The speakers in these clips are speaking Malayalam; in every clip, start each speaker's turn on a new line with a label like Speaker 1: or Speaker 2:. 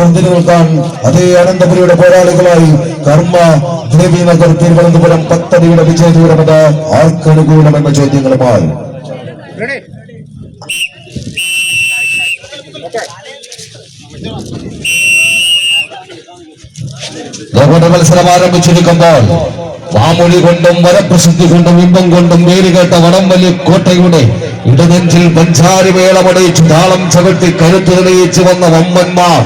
Speaker 1: തൊഴുതിന് നിൽക്കാൻ അതേ അനന്തപുരിയുടെ പോരാളികളായി കർമ്മ ദേവിനഗർ തിരുവനന്തപുരം പത്തടിയുടെ വിജയദൂരമത് ആർക്കനുകൂലമെന്ന ചോദ്യങ്ങളുമായി. ലോകോട്ട മത്സരം ആരംഭിച്ചിരിക്കുമ്പോൾ വാമൊഴി കൊണ്ടും വരപ്രസിദ്ധി കൊണ്ടും ഇമ്പം കൊണ്ടും വേരുകേട്ട വടംവലി കോട്ടയുടെ ഇടനെഞ്ചിൽ പഞ്ചാരി മേളമടയിച്ച് താളം ചവിട്ടി കരുത്ത് തെളിയിച്ചു വന്ന വമ്പന്മാർ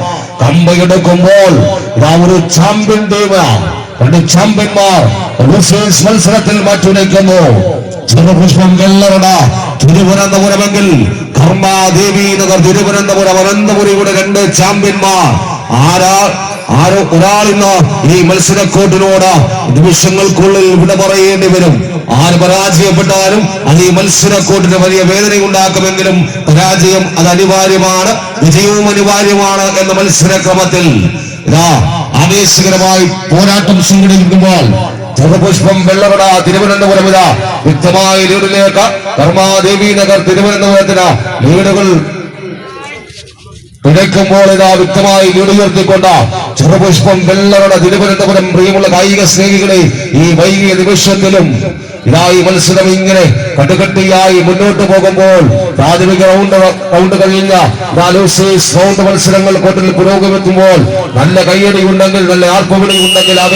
Speaker 1: കമ്പയെടുക്കുമ്പോൾ ഇതാ ഒരു ചാമ്പ്യൻ ടീമ രണ്ട് ചാമ്പ്യന്മാർ മത്സരത്തിൽ മാറ്റുരയ്ക്കുന്നു ചെറുപുഷ്പം വെള്ളറട തിരുവനന്തപുരമെങ്കിൽ കർമാദേവി നഗർ തിരുവനന്തപുരം അനന്തപുരിയുടെ രണ്ട് ചാമ്പ്യന്മാർ ആരാ ആരോ ഒരാൾ ഇന്ന് ഈ മത്സരക്കോട്ടിനോട് നിമിഷങ്ങൾക്കുള്ളിൽ വിട പറയേണ്ടി വരും. ആര് പരാജയപ്പെട്ടാലും അത് ഈ മത്സര മത്സരക്കോട്ടിന് വലിയ വേദന ഉണ്ടാക്കുമെങ്കിലും പരാജയം അത് അനിവാര്യമാണ് വിജയവും അനിവാര്യമാണ് എന്ന മത്സരക്രമത്തിൽ. ഇതാ ആവേശകരമായി പോരാട്ടം സംഘടിപ്പിക്കുമ്പോൾ ചെറുപുഷ്പം വെള്ളവട തിരുവനന്തപുരം ഇതാ വ്യക്തമായ ലീഡിലേക്ക് കർമാദേവി നഗർ തിരുവനന്തപുരത്തിന് ലീഡുകൾ പിഴയ്ക്കുമ്പോൾ ഇതാ വ്യക്തമായി വീടുയർത്തിക്കൊണ്ട ചെറുപുഷ്പം വെള്ളറുടെ തിരുവനന്തപുരം പ്രിയമുള്ള കായിക സ്നേഹികളെ ഈ വൈകിയ നിമിഷത്തിലും ഇതായി മത്സരം ഇങ്ങനെ കട്ടുകട്ടിയായി മുന്നോട്ട് പോകുമ്പോൾ പ്രാഥമിക റൗണ്ട് റൗണ്ട് കഴിഞ്ഞ മത്സരങ്ങൾ കോട്ടിൽ പുരോഗമിക്കുമ്പോൾ നല്ല കയ്യടി ഉണ്ടെങ്കിൽ നല്ല ആർപ്പുവിളി ഉണ്ടെങ്കിൽ